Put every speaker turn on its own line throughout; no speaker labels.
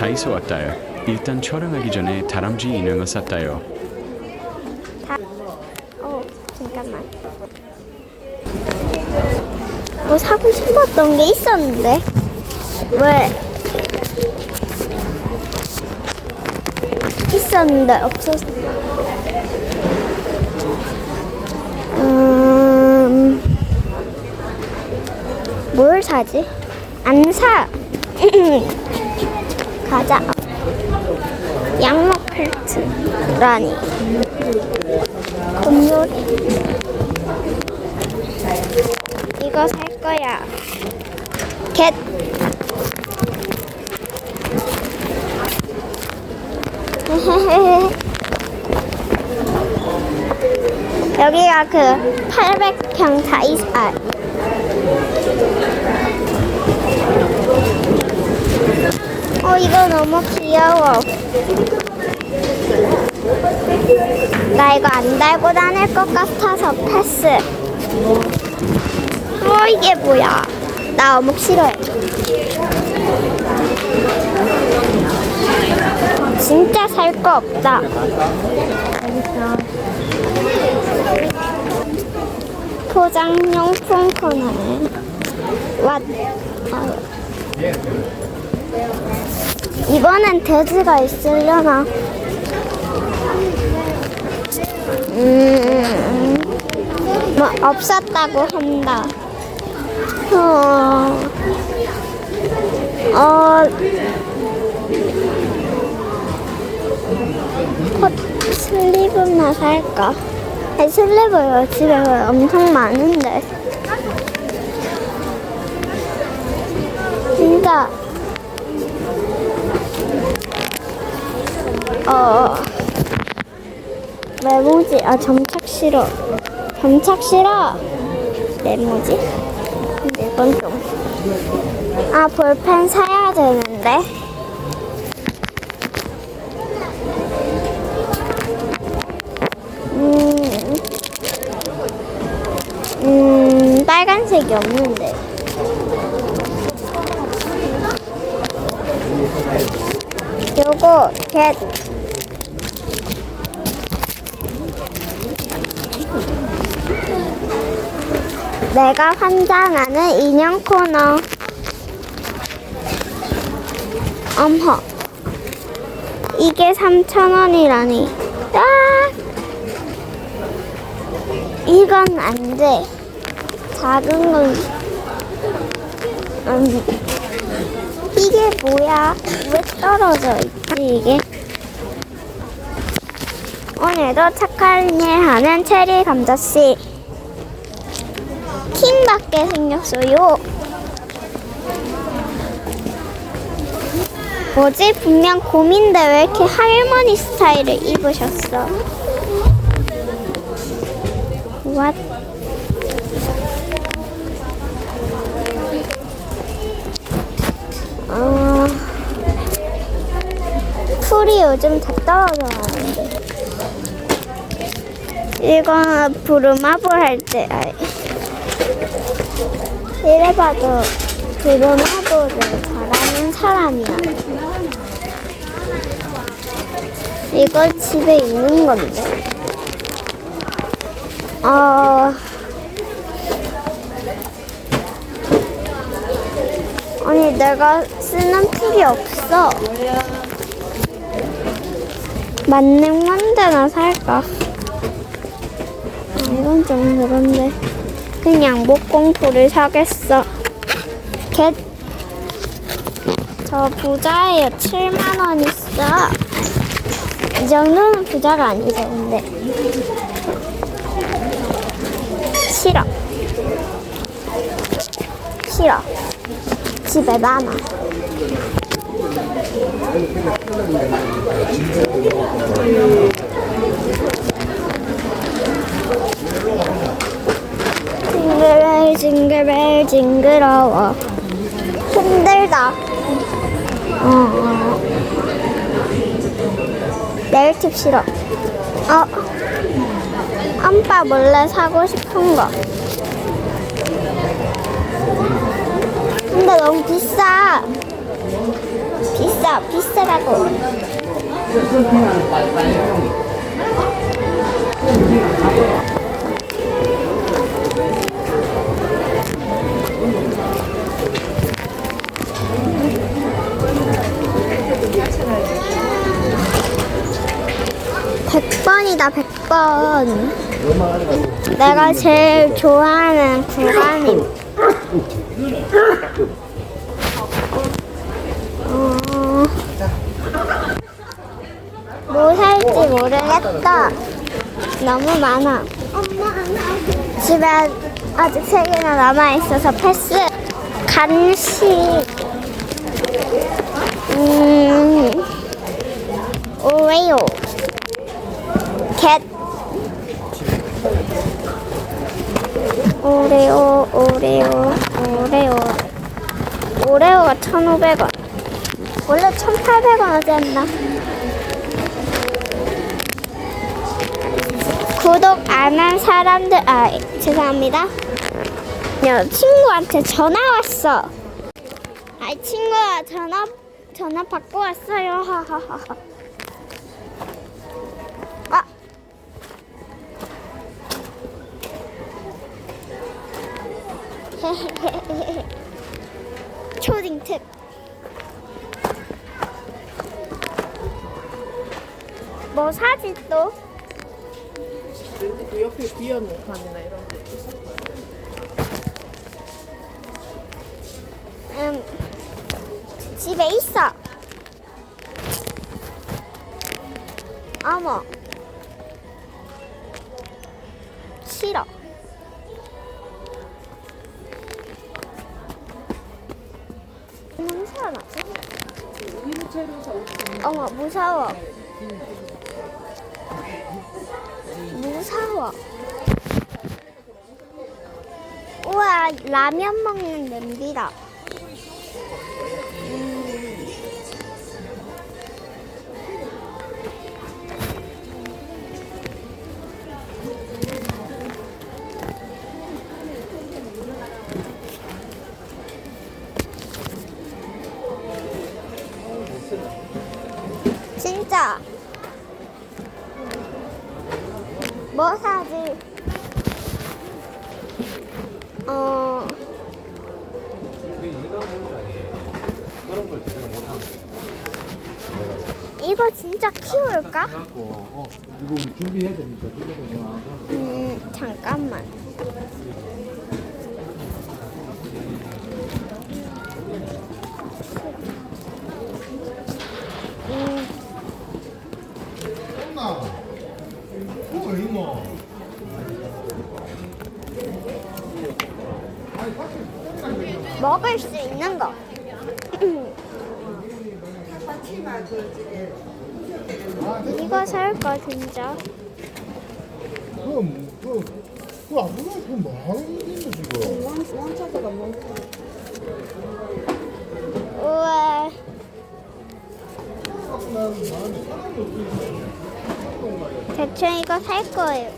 다이소 왔다요. 일단 촬영하기 전에 다람쥐 인형을 샀다요.
다. 어, 잠깐만. 뭐 사고 싶었던 게 있었는데 왜? 있었는데 없었어. 음, 뭘 사지? 안 사. 가자. 양모 펠트 라니. 곰돌이. 이거 살 거야. 겟. 여기가 그 800평 다이소. 아. 어, 이거 너무 귀여워. 나 이거 안 달고 다닐 것 같아서 패스. 어, 이게 뭐야? 나 어묵 싫어해. 진짜 살 거 없다. 포장용품 코너에 왔. 아. 이번엔 돼지가 있으려나? 음, 뭐 없었다고 한다. 어, 어, 콧 슬리브나 살까? 아니, 슬리브 집에 엄청 많은데. 진짜. 어, 메모지, 아, 점착 싫어. 점착 싫어. 메모지? 근데 이건 좀. 아, 볼펜 사야 되는데. 음, 음, 빨간색이 없는데. 요거, 겟. 내가 환장하는 인형 코너. 엄허. 이게 3,000원이라니. 아! 이건 안 돼. 작은 건. 음. 이게 뭐야? 왜 떨어져 있지, 이게? 오늘도 착한 일 하는 체리 감자씨. 킹받게 생겼어요. 뭐지? 분명 곰인데 왜 이렇게 할머니 스타일을 입으셨어? What? 어, 풀이 요즘 다 떨어져 가는데. 이거는 부루마블 할 때, 아이. 이래봐도 부루마블을 잘하는 사람이야. 이거 집에 있는 건데. 어. 아니, 내가 쓰는 풀이 없어. 만능 만대나 살까? 아, 이건 좀 그런데. 그냥 목공풀을 사겠어. 겟. 저 부자예요. 7만 원 있어. 이 정도는 부자가 아니죠, 근데. 싫어. 싫어. 집에 많아. 징글벨 징그러워. 힘들다. 어, 어. 네일팁 싫어. 어. 엄빠 몰래 사고 싶은 거. 근데 너무 비싸. 비싸. 비싸 비싸라고 백번이다백번 내가 제일 좋아하는 구간이 어, 뭐 살지 모르겠다. 너무 많아. 집에 아직 세 개나 남아 있어서 패스. 간식. 음, 오레오. 캣. 오레오, 오레오, 오레오. 오레오가 1,500원. 원래 1,800원이었나? 구독 안 한 사람들, 아, 죄송합니다. 야, 친구한테 전화 왔어. 아, 친구가 전화, 전화 받고 왔어요. 하하하. 초딩 특. 뭐 사지 또?
그 옆에 비어놓은 칸이나 이런 거.
음, 집에 있어. 어머. 싫어. 나지? 어머, 무서워. 무서워. 우와, 라면 먹는 냄비다. 뭐 사지? 어. 이거 진짜 키울까?
어,
음, 잠깐만.
거.
이거 살거 진짜.
그럼 그, 그 아무나 그 뭐하는 건데 지금?
원차대가 뭐?
우와. 대충 이거 살 거예요.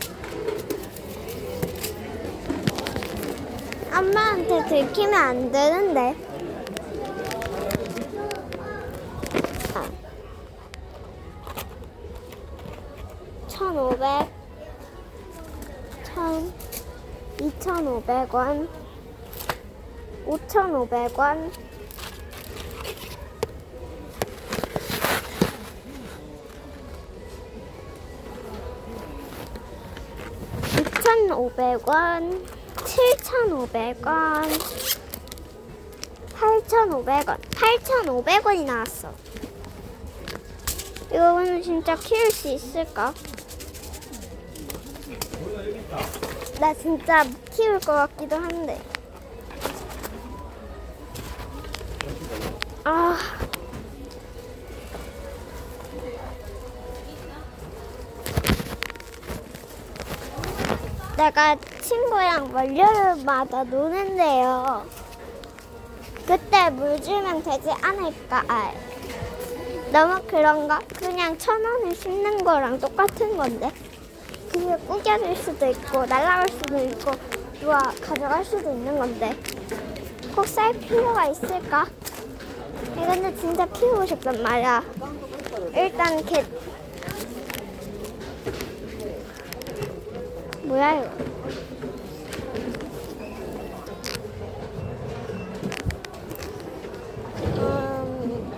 엄마한테 들키면 안 되는데. 아. 1,500, 1,000, 2,500원, 5,500원, 2,500원, 7,500원, 8,500원, 8,500원이 나왔어. 이거는 진짜 키울 수 있을까? 나 진짜 못 키울 것 같기도 한데. 아. 내가 친구랑 월요일마다 노는데요. 그때 물 주면 되지 않을까? 아, 너무 그런가? 그냥 천 원을 씹는 거랑 똑같은 건데. 그게 구겨질 수도 있고 날아갈 수도 있고 누가 가져갈 수도 있는 건데 꼭살 필요가 있을까? 근데 진짜 키우고 싶단 말이야. 일단 개 뭐야 이거? 음,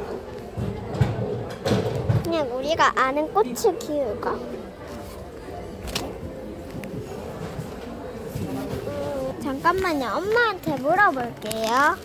그냥 우리가 아는 꽃을 키울까? 잠깐만요. 엄마한테 물어볼게요.